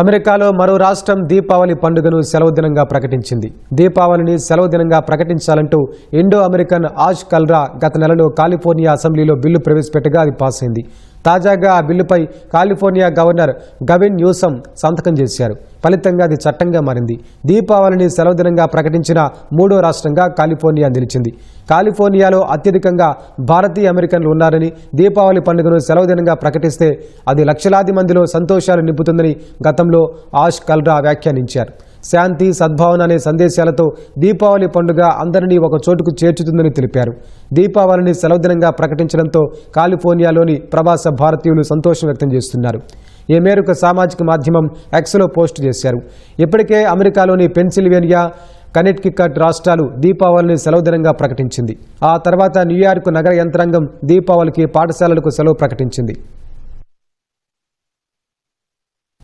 అమెరికాలో మరో రాష్ట్రం దీపావళి పండుగను సెలవు దినంగా ప్రకటించింది. దీపావళిని సెలవు దినంగా ప్రకటించాలంటూ ఇండో అమెరికన్ ఆష్ కల్రా గత నెలలో కాలిఫోర్నియా అసెంబ్లీలో బిల్లు ప్రవేశపెట్టగా అది పాస్ అయింది తాజాగా ఆ బిల్లుపై కాలిఫోర్నియా గవర్నర్ గవిన్ న్యూసమ్ సంతకం చేశారు. ఫలితంగా అది చట్టంగా మారింది. దీపావళిని సెలవు దినంగా ప్రకటించిన మూడో రాష్ట్రంగా కాలిఫోర్నియా నిలిచింది. కాలిఫోర్నియాలో అత్యధికంగా భారతీయ అమెరికన్లు ఉన్నారని దీపావళి పండుగను సెలవు దినంగా ప్రకటిస్తే అది లక్షలాది మందిలో సంతోషాలు నింపుతుందని గతంలో ఆష్ కల్రా వ్యాఖ్యానించారు. శాంతి సద్భావన అనే సందేశాలతో దీపావళి పండుగ అందరినీ ఒక చోటుకు చేర్చుతుందని తెలిపారు. దీపావళిని సెలవు దినంగా ప్రకటించడంతో కాలిఫోర్నియాలోని ప్రవాస భారతీయులు సంతోషం వ్యక్తం చేస్తున్నారు. ఈ మేరకు సామాజిక మాధ్యమం ఎక్స్లో పోస్ట్ చేశారు. ఇప్పటికే అమెరికాలోని పెన్సిల్వేనియా కనెక్టికట్ రాష్ట్రాలు దీపావళిని సెలవుదినంగా ప్రకటించింది. ఆ తర్వాత న్యూయార్క్ నగర యంత్రాంగం దీపావళికి పాఠశాలలకు సెలవు ప్రకటించింది.